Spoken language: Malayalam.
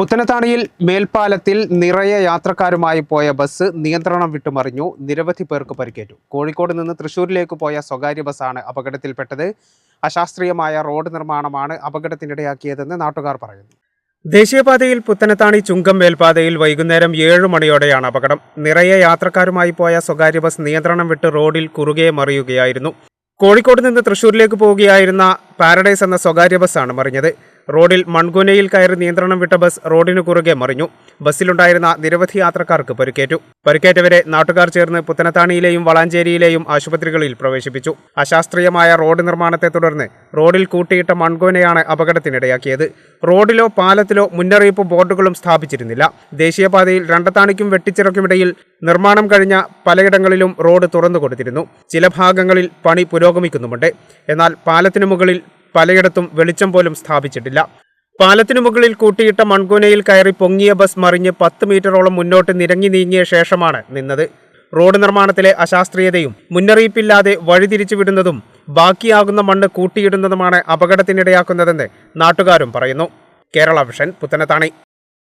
പുത്തനത്താണിയിൽ മേൽപ്പാലത്തിൽ നിറയെ യാത്രക്കാരുമായി പോയ ബസ് നിയന്ത്രണം വിട്ടുമറിഞ്ഞു. നിരവധി പേർക്ക് പരിക്കേറ്റു. കോഴിക്കോട് നിന്ന് തൃശൂരിലേക്ക് പോയ സ്വകാര്യ ബസ്സാണ് അപകടത്തിൽപ്പെട്ടത്. അശാസ്ത്രീയമായ റോഡ് നിർമ്മാണമാണ് അപകടത്തിനിടയാക്കിയതെന്ന് നാട്ടുകാർ പറയുന്നു. ദേശീയപാതയിൽ പുത്തനത്താണി ചുങ്കം മേൽപ്പാതയിൽ വൈകുന്നേരം ഏഴ് മണിയോടെയാണ് അപകടം. നിറയെ യാത്രക്കാരുമായി പോയ സ്വകാര്യ ബസ് നിയന്ത്രണം വിട്ട് റോഡിൽ കുറുകെ മറിയുകയായിരുന്നു. കോഴിക്കോട് നിന്ന് തൃശൂരിലേക്ക് പോവുകയായിരുന്ന പാരഡൈസ് എന്ന സ്വകാര്യ ബസ്സാണ് മറിഞ്ഞത്. റോഡിൽ മൺകുനയിൽ കയറി നിയന്ത്രണം വിട്ട ബസ് റോഡിനു കുറുകെ മറിഞ്ഞു. ബസ്സിലുണ്ടായിരുന്ന നിരവധി യാത്രക്കാർക്ക് പരിക്കേറ്റു. പരിക്കേറ്റവരെ നാട്ടുകാർ ചേർന്ന് പുത്തനത്താണിയിലെയും വളാഞ്ചേരിയിലെയും ആശുപത്രികളിൽ പ്രവേശിപ്പിച്ചു. അശാസ്ത്രീയമായ റോഡ് നിർമ്മാണത്തെ തുടർന്ന് റോഡിൽ കൂട്ടിയിട്ട മൺകുനയാണ് അപകടത്തിനിടയാക്കിയത്. റോഡിലോ പാലത്തിലോ മുന്നറിയിപ്പ് ബോർഡുകളും സ്ഥാപിച്ചിരുന്നില്ല. ദേശീയപാതയിൽ രണ്ടത്താണിക്കും വെട്ടിച്ചിറക്കുമിടയിൽ നിർമ്മാണം കഴിഞ്ഞ പലയിടങ്ങളിലും റോഡ് തുറന്നു കൊടുത്തിരുന്നു ചില ഭാഗങ്ങളിൽ പണി പുരോഗമിക്കുന്നുമുണ്ട്. എന്നാൽ പാലത്തിനു മുകളിൽ പലയിടത്തും വെളിച്ചം പോലും സ്ഥാപിച്ചിട്ടില്ല. പാലത്തിനു മുകളിൽ കൂട്ടിയിട്ട മൺകൂനയിൽ കയറി പൊങ്ങിയ ബസ് മറിഞ്ഞ് പത്ത് മീറ്ററോളം മുന്നോട്ട് നിരങ്ങി നീങ്ങിയ ശേഷമാണ് നിന്നത്. റോഡ് നിർമ്മാണത്തിലെ അശാസ്ത്രീയതയും മുന്നറിയിപ്പില്ലാതെ വഴിതിരിച്ചു വിടുന്നതും ബാക്കിയാകുന്ന മണ്ണ് കൂട്ടിയിടുന്നതുമാണ് അപകടത്തിനിടയാക്കുന്നതെന്ന് നാട്ടുകാരും പറയുന്നു. കേരള വിഷൻ പുത്തനത്താണി.